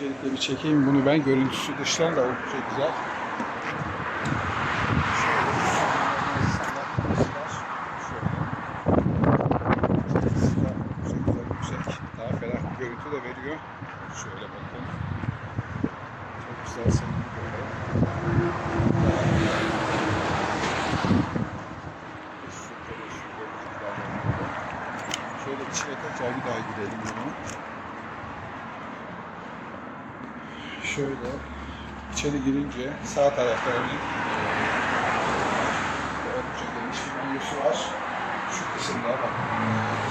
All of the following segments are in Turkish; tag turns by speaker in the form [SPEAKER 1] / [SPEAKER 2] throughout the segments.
[SPEAKER 1] öncelikle bir çekeyim bunu ben. Görüntüsü dıştan da oldukça güzel. Görüntü de veriyor. Şöyle bakın. Çok güzel senin. Şöyle tekrar bir daha gidelim bunu. Şöyle içeri girince sağ tarafta örneğin oldukça geniş bir banyosu var. Şu kısımda eee,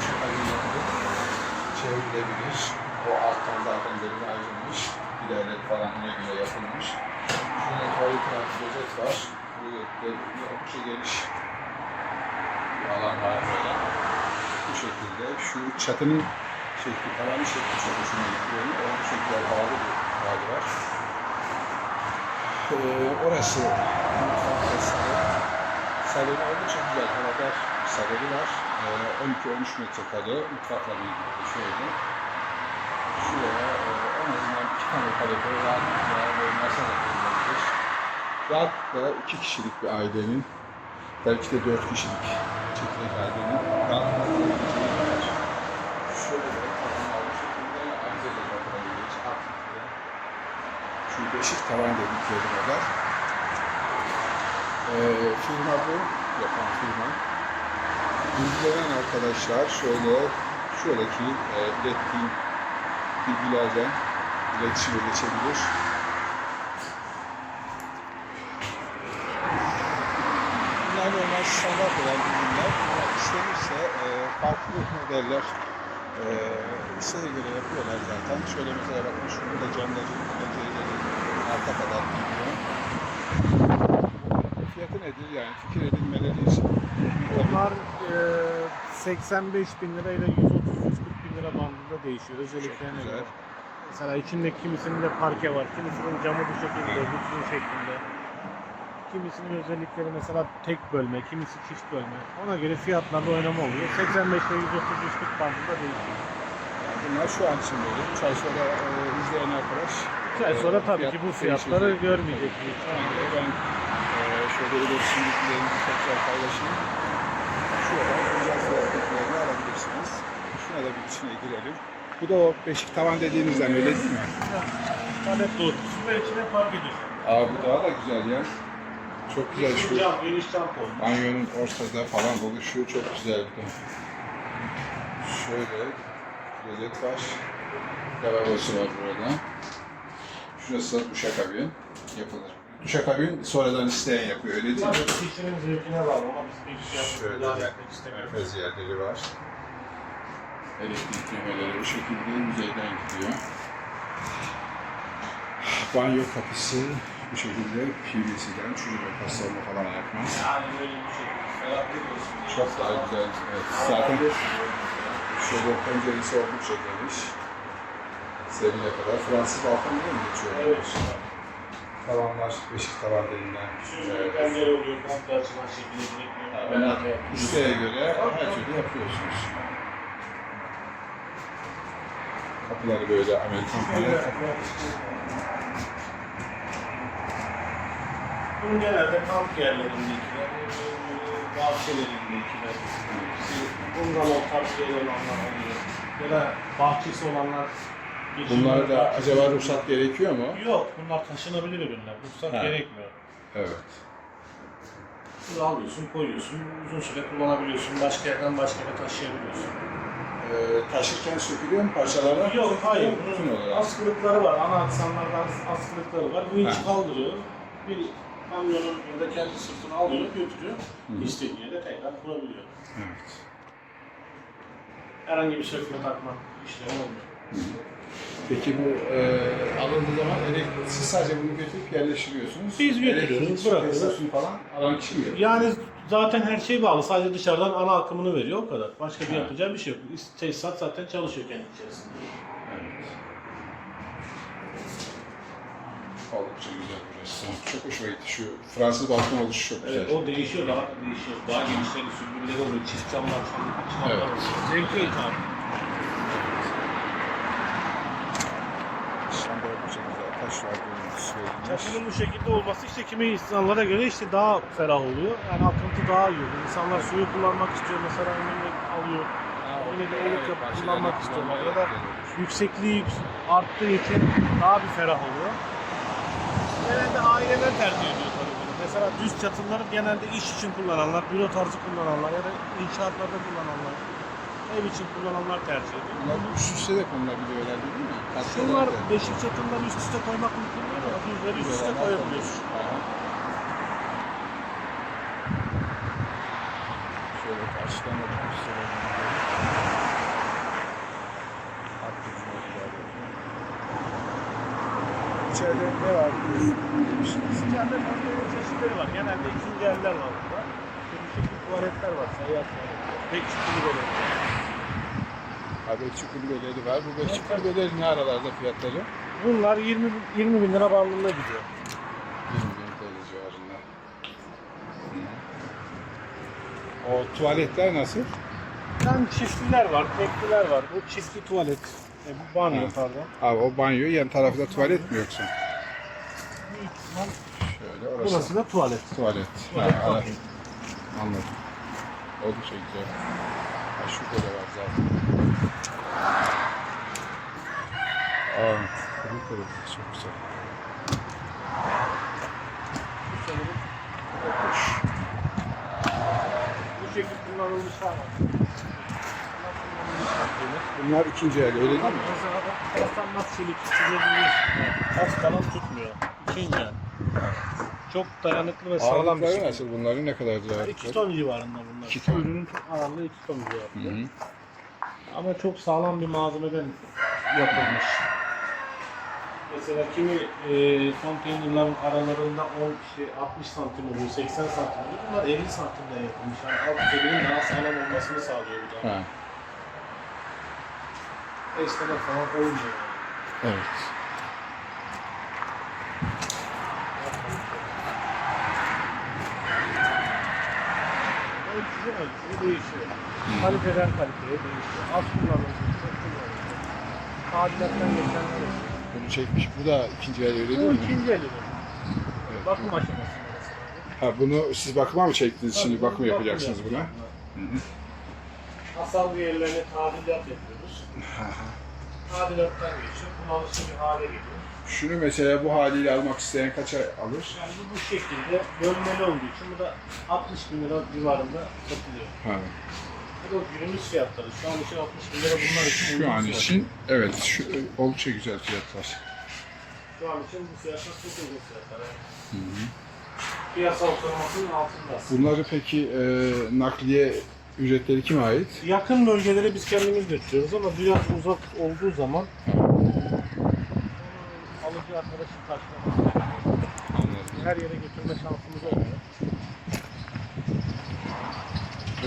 [SPEAKER 1] şu yapılıp çevrilebilir. O alttan zaten derine ayrılmış. Bilerek falan yine göre yapılmış. Şurada tuvalet var, klozet var. Burada oldukça geniş bir alan var böyle. Bu şekilde şu çatının şekli, tavanın şekli çok hoşuma gidiyor. Oldukça güzel havalı bir hali var. Ee, orası mutfak salon. Salonu oldukça güzel. Havadar salonu var. Ee, 12-13 metrekare mutfakla birlikte şöyle. Şuraya e, en azından iki tane kanepe rahatlıkla ve masa da kullanılır. Rahatlıkla iki kişilik bir ailenin, belki de dört kişilik çekirdek ailenin rahatlıkla kullanabileceği bir yer. Şöyle kadınlar bu şekilde avize de yapılabilir. Aktifle. Şu beşik tavan dedikleri kadar. Ee, firma bu, yapan firma. İlgilenen arkadaşlar şöyle, şuradaki e, ilettiğim bilgilerden iletişime geçebilir. Bunlar normal standart olan ürünler. Ama istenirse e, farklı modeller e, isteğe göre yapıyorlar zaten. Şöyle mesela bakın şurada da camları, arka kadar gidiyor. Fiyatı nedir yani fikir edinmeleri için?
[SPEAKER 2] Onlar e, 85 bin lira ile 130-140 bin lira bandında değişiyor özelliklerine göre. Mesela içinde kimisinin de parke var, kimisinin camı bu şekilde, bütün şeklinde. Kimisinin özellikleri mesela tek bölme, kimisi çift bölme. Ona göre fiyatlarda oynama oluyor. 85 ile 130-140 bandında değişiyor.
[SPEAKER 1] Yani bunlar şu an için böyle. Sonra e, izleyen arkadaş.
[SPEAKER 2] Ay sonra tabii
[SPEAKER 1] fiyat
[SPEAKER 2] ki bu fiyatları
[SPEAKER 1] değişecek.
[SPEAKER 2] görmeyecek.
[SPEAKER 1] ben e, şöyle iletişim bilgilerimi tekrar paylaşayım. Şurada özel fiyat bilgilerini alabilirsiniz. Şuna da bir içine girelim. Bu da o beşik tavan dediğinizden öyle değil mi?
[SPEAKER 2] Palet doğrusu ve içine parke düşüyor.
[SPEAKER 1] Aa bu daha da güzel ya. Çok güzel şu
[SPEAKER 2] Cam, geniş cam koymuş.
[SPEAKER 1] banyonun ortada falan oluşuyor. Çok güzel bir de. Şöyle klozet var. Lavabosu var burada. Şurası duşakabin yapılır. Duşakabin sonradan isteyen yapıyor öyle değil mi?
[SPEAKER 2] Kişinin zevkine bağlı ama biz bir şey
[SPEAKER 1] Şöyle bir
[SPEAKER 2] etmek istemiyoruz.
[SPEAKER 1] merkez yerleri var. Elektrik düğmeleri bu şekilde yüzeyden gidiyor. Banyo kapısı bu şekilde PVC'den çürüme paslanma falan yapmaz.
[SPEAKER 2] Yani böyle bir şey. Olsun.
[SPEAKER 1] Çok daha güzel. Evet. Zaten şöyle penceresi oldukça geniş. Zemine kadar. Fransız balkon diye mi geçiyor?
[SPEAKER 2] Evet.
[SPEAKER 1] Tavanlar beşik tavan denilen. Evet.
[SPEAKER 2] pencere oluyor, komple açılan şekilde direkt
[SPEAKER 1] Yani isteğe göre her türlü yapıyorsunuz. Kapıları böyle Amerikan palet.
[SPEAKER 2] Bunun genelde kamp yerlerindekiler, bahçelerindekiler, bungalov tarzı olanlar oluyor. Ya da bahçesi olanlar.
[SPEAKER 1] Bunlar da acaba ruhsat gerekiyor mu?
[SPEAKER 2] Yok, bunlar taşınabilir ürünler. Ruhsat
[SPEAKER 1] Ha.
[SPEAKER 2] gerekmiyor.
[SPEAKER 1] Evet.
[SPEAKER 2] Bunu alıyorsun, koyuyorsun, uzun süre kullanabiliyorsun, başka yerden başka yere taşıyabiliyorsun.
[SPEAKER 1] Ee, taşırken sökülüyor mu parçalara?
[SPEAKER 2] Yok, hayır.
[SPEAKER 1] Bütün
[SPEAKER 2] Bunun
[SPEAKER 1] olarak.
[SPEAKER 2] askılıkları var, ana aksamlardan askılıkları var. Vinç
[SPEAKER 1] Ha.
[SPEAKER 2] kaldırıyor. Bir kamyonun ya da kendi sırtını alıyor, götürüyor.
[SPEAKER 1] hı.
[SPEAKER 2] İstediği yere tekrar kurabiliyor.
[SPEAKER 1] Evet.
[SPEAKER 2] Herhangi bir sökme takma işlemi olmuyor.
[SPEAKER 1] Peki bu e, alındığı zaman elektrik, siz sadece bunu götürüp yerleştiriyorsunuz.
[SPEAKER 2] Biz götürüyoruz, bırakıyoruz.
[SPEAKER 1] falan alan yapıyor?
[SPEAKER 2] Yani zaten her şey bağlı. Sadece dışarıdan ana akımını veriyor o kadar. Başka bir yapacağı bir şey yok. Tesisat zaten çalışıyor kendi içerisinde.
[SPEAKER 1] Evet. Oldukça güzel burası. Çok hoşuma gitti şu Fransız balkon oluşu çok güzel.
[SPEAKER 2] Evet, o değişiyor, daha da değişiyor. Daha genişleri, sümbülleri oluyor, çift camlar, çamlar
[SPEAKER 1] Evet.
[SPEAKER 2] oluyor. Zevkli hitap.
[SPEAKER 1] İşte bu taşlar
[SPEAKER 2] Çatının bu şekilde olması işte kimi insanlara göre işte daha ferah oluyor. Yani akıntı daha iyi oluyor. İnsanlar suyu kullanmak istiyor mesela önüne alıyor. Öyle bir oluk yapıp kullanmak istiyorlar ya da yüksekliği yüks- arttığı için daha bir ferah oluyor. Genelde aileler tercih ediyor tabii bunu. Mesela düz çatıları genelde iş için kullananlar, büro tarzı kullananlar ya da inşaatlarda kullananlar, ev için kullananlar tercih ediyor.
[SPEAKER 1] Bunlar üst üste de konulabiliyor herhalde değil mi? Katlar
[SPEAKER 2] Şunlar beşik çatından üst üste koymak mümkün değil ama düzleri üst üste koyabiliyorsun.
[SPEAKER 1] Şöyle karşıdan da bir bakayım. İçeride ne var?
[SPEAKER 2] İçeride konteyner çeşitleri var. Genelde ikinci eller var burada. Değişik tuvaletler var. Seyyar tuvaletler. Bekçi kulübeleri.
[SPEAKER 1] Ha bekçi kulübeleri var. Bu bekçi kulübeleri ne aralarda fiyatları?
[SPEAKER 2] Bunlar 20, 20 bin lira bandında gidiyor.
[SPEAKER 1] 20 bin TL civarında. O tuvaletler nasıl?
[SPEAKER 2] Yani çiftliler var, tekliler var. Bu çiftli tuvalet. E, bu banyo
[SPEAKER 1] Ha.
[SPEAKER 2] pardon.
[SPEAKER 1] Abi o banyo yan tarafta tuvalet mi yoksa? Şöyle orası.
[SPEAKER 2] Burası da tuvalet.
[SPEAKER 1] Tuvalet.
[SPEAKER 2] Tuvalet
[SPEAKER 1] Ha. Anladım. Oldukça güzel. Ha, şurada da var zaten. Kuru. Çok güzel.
[SPEAKER 2] Bu sanırım yokuş. Bu şekilde kullanılmışlar var. Bunlar
[SPEAKER 1] ikinci el öyle değil mi?
[SPEAKER 2] Mesela paslanmaz çelik çizebilirsin. Pas falan tutmuyor. İkinci el. Çok dayanıklı ve sağlam bir
[SPEAKER 1] Ağırlıkları
[SPEAKER 2] şey.
[SPEAKER 1] nasıl bunların? Ne kadar
[SPEAKER 2] 2
[SPEAKER 1] ağırlıkları?
[SPEAKER 2] ton civarında bunlar.
[SPEAKER 1] İki ton.
[SPEAKER 2] ürünün ağırlığı 2 ton
[SPEAKER 1] Hı
[SPEAKER 2] civarında.
[SPEAKER 1] hı.
[SPEAKER 2] Ama çok sağlam bir malzemeden yapılmış. Mesela kimi e, konteynerların aralarında 10 işte 60 santim oluyor, 80 santim oluyor. Bunlar 50 santimden yapılmış. Yani alt zemin daha sağlam olmasını sağlıyor bu da.
[SPEAKER 1] Ha,
[SPEAKER 2] Esneme falan olmuyor. yani.
[SPEAKER 1] evet.
[SPEAKER 2] Ölçüsü ölçüsü değişiyor. Kaliteden kaliteye değişiyor. Az kullanılıyor, çok kullanılıyor. Tadilattan geçenler oluyor.
[SPEAKER 1] Bunu çekmiş. Bu da ikinci el öyle
[SPEAKER 2] Bu
[SPEAKER 1] değil mi?
[SPEAKER 2] ikinci eli bu.
[SPEAKER 1] Evet.
[SPEAKER 2] Bakım aşamasında mesela.
[SPEAKER 1] Ha, bunu siz bakıma mı çektiniz? Şimdi bakım yapacaksınız buna.
[SPEAKER 2] yapacağız
[SPEAKER 1] Hı hı.
[SPEAKER 2] Hasar bir yerlerine tadilat yapıyoruz. Tadilattan geçiyor, kullanışlı bir hale geliyor.
[SPEAKER 1] Şunu mesela bu haliyle almak isteyen kaça alır?
[SPEAKER 2] Yani bu, bu şekilde bölmeli olduğu için bu da 60 bin lira civarında satılıyor.
[SPEAKER 1] Ha.
[SPEAKER 2] Günümüz fiyatları. Şu an için 60 bin lira bunlar için
[SPEAKER 1] Şu an için evet şu, oldukça güzel fiyatlar.
[SPEAKER 2] Şu an için bu fiyatlar çok uygun fiyatlar. Yani.
[SPEAKER 1] Hı hı.
[SPEAKER 2] Piyasa ortalamasının altında aslında.
[SPEAKER 1] Bunları peki e, nakliye ücretleri kime ait?
[SPEAKER 2] Yakın bölgelere biz kendimiz götürüyoruz ama biraz uzak olduğu zaman alıcı arkadaşın karşılaması. Her yere götürme şansımız olmuyor.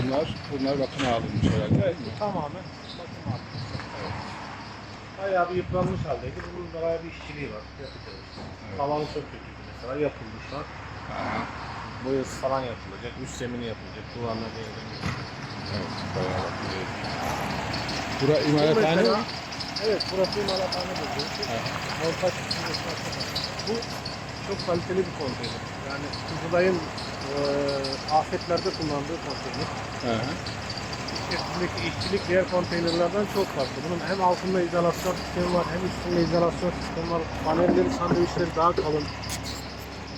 [SPEAKER 1] Bunlar bunlar bakıma alınmış herhalde değil mi?
[SPEAKER 2] Tamamen bakım hakkı. Bayağı bir yıpranmış haldeydi. Bunun bayağı bir işçiliği var. Yapacağız.
[SPEAKER 1] Evet.
[SPEAKER 2] Tavanı mesela. Yapılmış var.
[SPEAKER 1] Aha.
[SPEAKER 2] Boyası falan yapılacak. Üst zemini yapılacak. Duvarlar değerlenecek.
[SPEAKER 1] Evet, bayağı bakımlı. Bura
[SPEAKER 2] Bu
[SPEAKER 1] imalathane mi?
[SPEAKER 2] evet burası imalathane bölgesi.
[SPEAKER 1] Evet.
[SPEAKER 2] Montaj Bu çok kaliteli bir konteyner. Yani Kızılay'ın e, afetlerde kullandığı konteyner.
[SPEAKER 1] Hı hı.
[SPEAKER 2] İçerisindeki işçilik diğer konteynerlerden çok farklı. Bunun hem altında izolasyon sistemi var hem üstünde izolasyon sistemi var. Panelleri, sandviçleri daha kalın.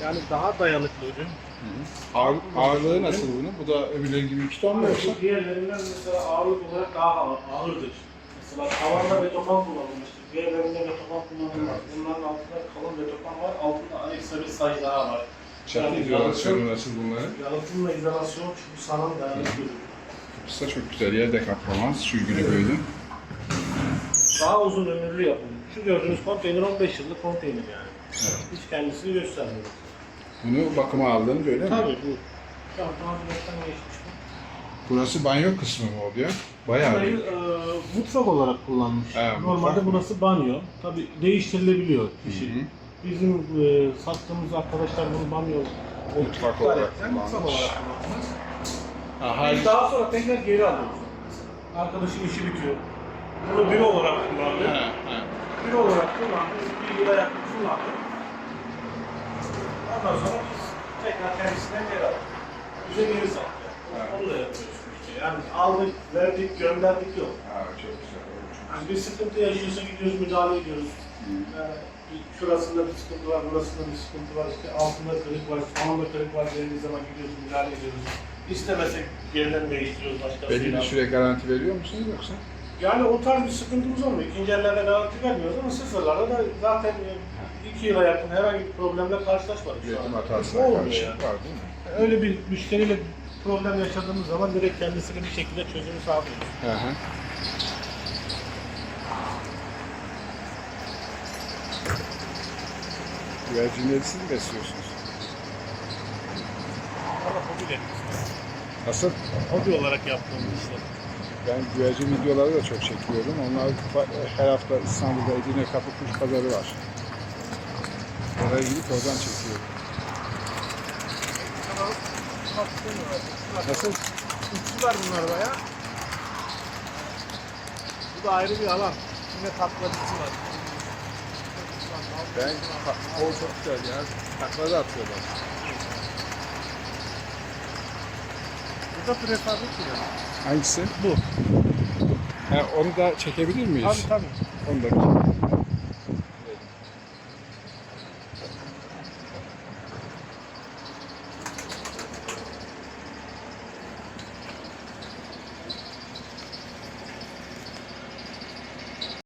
[SPEAKER 2] Yani daha dayanıklı ürün.
[SPEAKER 1] Hı hı. Ağır, ağırlığı nasıl bunun? Bu da öbürleri gibi 2 ton mu yoksa?
[SPEAKER 2] Diğerlerinden mesela ağırlık olarak daha ağır- ağırdır. Mesela tavanda betopan kullanılmıştır. Diğerlerinde betopan kullanılmaz. Bunların altında kalın betopan var. Altında ekstra bir say daha var.
[SPEAKER 1] Çatı
[SPEAKER 2] Yani
[SPEAKER 1] izolasyonu nasıl bunların?
[SPEAKER 2] Yalıtımla izolasyon çünkü sağlam dayanıklı ürün.
[SPEAKER 1] Kapısı da çok güzel. Yerde kaplamaz. Sürgülü böyle.
[SPEAKER 2] Daha uzun ömürlü yapılmış. Şu gördüğünüz konteyner 15 yıllık konteyner yani.
[SPEAKER 1] Evet.
[SPEAKER 2] Hiç kendisini göstermiyor.
[SPEAKER 1] Bunu bakıma aldınız öyle mi?
[SPEAKER 2] Tabii bu. Şu an geçmiş.
[SPEAKER 1] Burası banyo kısmı mı oluyor? Bayağı
[SPEAKER 2] Burayı
[SPEAKER 1] büyük.
[SPEAKER 2] e, mutfak olarak kullanmış.
[SPEAKER 1] He,
[SPEAKER 2] Normalde
[SPEAKER 1] mutfak mı?
[SPEAKER 2] burası banyo. Tabii değiştirilebiliyor kişi.
[SPEAKER 1] Hı hı.
[SPEAKER 2] Bizim e, sattığımız arkadaşlar bunu banyo
[SPEAKER 1] Mutfak
[SPEAKER 2] iptal
[SPEAKER 1] olarak
[SPEAKER 2] ettiler, Mutfak
[SPEAKER 1] kullanmış.
[SPEAKER 2] olarak kullanmış.
[SPEAKER 1] Ha,
[SPEAKER 2] Biz daha sonra tekrar geri alıyoruz. Arkadaşın işi bitiyor. Bunu büro olarak kullandı.
[SPEAKER 1] Ha, ha.
[SPEAKER 2] bir olarak kullandık. Bir yıla yakın kullandık. Ondan sonra biz tekrar kendisinden geri aldık. Bize geri sattı. Onu da yapıyoruz. Yani aldık, verdik, gönderdik yok.
[SPEAKER 1] Ha, çok güzel.
[SPEAKER 2] Yani bir sıkıntı yaşıyorsa gidiyoruz, müdahale ediyoruz. Yani bir şurasında bir sıkıntı var, burasında bir sıkıntı var, işte altında kırık var, sonunda kırık var dediğimiz zaman gidiyoruz, müdahale ediyoruz. İstemesek yerden değiştiriyoruz
[SPEAKER 1] Belli
[SPEAKER 2] başkasıyla.
[SPEAKER 1] bir süre garanti veriyor musunuz yoksa?
[SPEAKER 2] Yani o tarz bir sıkıntımız olmuyor. İkinci ellerde garanti vermiyoruz ama sıfırlarda da zaten iki yıla yakın herhangi bir problemle karşılaşmadık şu
[SPEAKER 1] Üretim
[SPEAKER 2] an.
[SPEAKER 1] hatasına
[SPEAKER 2] Olmuyor
[SPEAKER 1] karşı
[SPEAKER 2] yani.
[SPEAKER 1] var değil mi?
[SPEAKER 2] Öyle bir müşteriyle problem yaşadığımız zaman direkt kendisine bir şekilde çözümü sağlıyoruz.
[SPEAKER 1] Hı hı. Güvercinleri siz mi besliyorsunuz?
[SPEAKER 2] Ama hobi dedik.
[SPEAKER 1] Nasıl?
[SPEAKER 2] Hobi olarak yaptığımız işler.
[SPEAKER 1] Ben güvercin videoları da çok çekiyorum. Onlar her hafta İstanbul'da Edirne Kapı Kuş Pazarı var. Oraya gidip oradan çekiyorum. Nasıl?
[SPEAKER 2] Uçsular bunlar baya. Bu da ayrı bir alan. Yine tatlıcısı var.
[SPEAKER 1] Ben o çok güzel ya. Takla da atıyorlar.
[SPEAKER 2] Burada prefabrik diyor.
[SPEAKER 1] Hangisi?
[SPEAKER 2] Bu.
[SPEAKER 1] Ha, onu da çekebilir miyiz?
[SPEAKER 2] Tabii tabii.
[SPEAKER 1] Onu da